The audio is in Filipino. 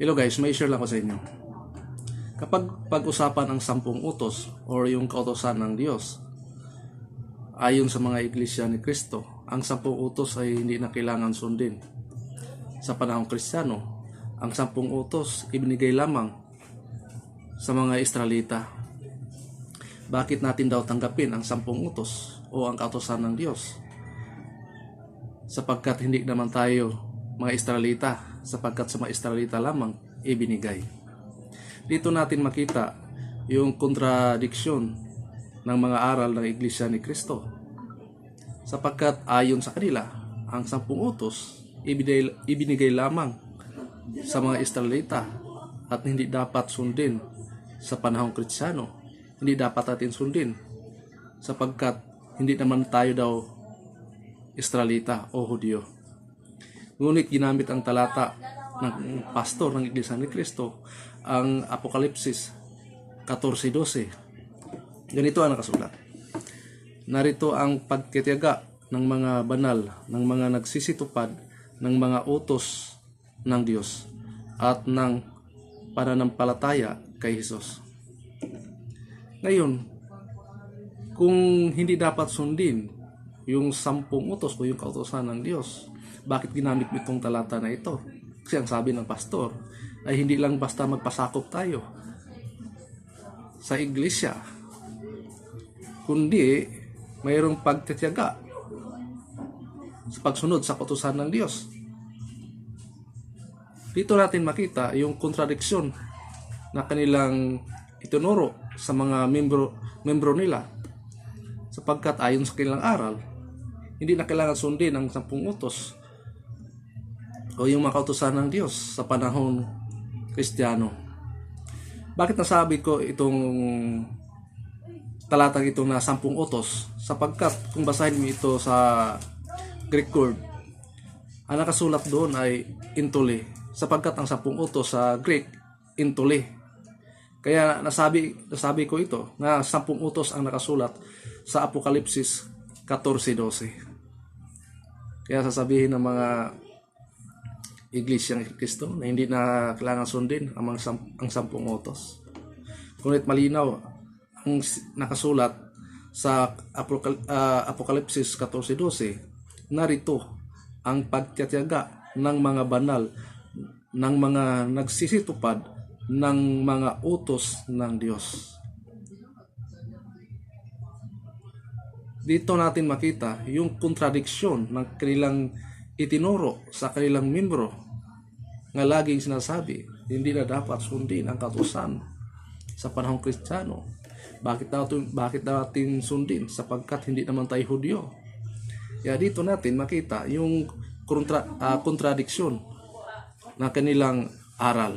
Hello guys, may share lang ko sa inyo. Kapag pag-usapan ang sampung utos or yung kautosan ng Diyos, ayon sa mga iglesia ni Kristo, ang sampung utos ay hindi na kailangan sundin. Sa panahong Kristiyano, ang sampung utos ibinigay lamang sa mga Israelita. Bakit natin daw tanggapin ang sampung utos o ang kautosan ng Diyos? Sapagkat hindi naman tayo mga Israelita, sapagkat sa mga Israelita lamang ibinigay. Dito natin makita yung kontradiksyon ng mga aral ng Iglesia ni Kristo. Sapagkat ayon sa kanila, ang sampung utos ibinigay, lamang sa mga Israelita at hindi dapat sundin sa panahong Kristiyano. Hindi dapat natin sundin sapagkat hindi naman tayo daw Israelita o Hudyo. Ngunit ginamit ang talata ng pastor ng Iglesia ni Cristo ang Apokalipsis 14.12. Ganito ang nakasulat. Narito ang pagkitiyaga ng mga banal, ng mga nagsisitupad, ng mga utos ng Diyos at ng pananampalataya kay Jesus. Ngayon, kung hindi dapat sundin yung sampung utos o yung kautosan ng Diyos, bakit ginamit mo itong talata na ito? Kasi ang sabi ng pastor ay hindi lang basta magpasakop tayo sa iglesia, kundi mayroong pagtitiyaga sa pagsunod sa kautosan ng Diyos. Dito natin makita yung kontradiksyon na kanilang itunuro sa mga membro membro nila sapagkat ayon sa kanilang aral hindi na kailangan sundin ang sampung utos o yung mga kautosan ng Diyos sa panahon Kristiyano. Bakit nasabi ko itong talatang ito na sampung utos? Sapagkat kung basahin mo ito sa Greek word, ang nakasulat doon ay intuli. Sapagkat ang sampung utos sa Greek, intuli. Kaya nasabi, nasabi ko ito na sampung utos ang nakasulat sa Apokalipsis 14.12. Kaya sasabihin ng mga Iglesia ng Kristo na hindi na kailangan sundin ang, mga sam- ang sampung utos. Ngunit malinaw ang nakasulat sa Apokal- ah, Apokalipsis 14.12 narito ang pagtiyatyaga ng mga banal ng mga nagsisitupad ng mga utos ng Diyos. Dito natin makita yung kontradiksyon ng kanilang itinuro sa kanilang membro nga laging sinasabi hindi na dapat sundin ang katusan sa panahong Kristiyano. Bakit natin, bakit natin sundin? Sapagkat hindi naman tayo Hudyo. Kaya dito natin makita yung kontra, ah, kontradiksyon na kanilang aral.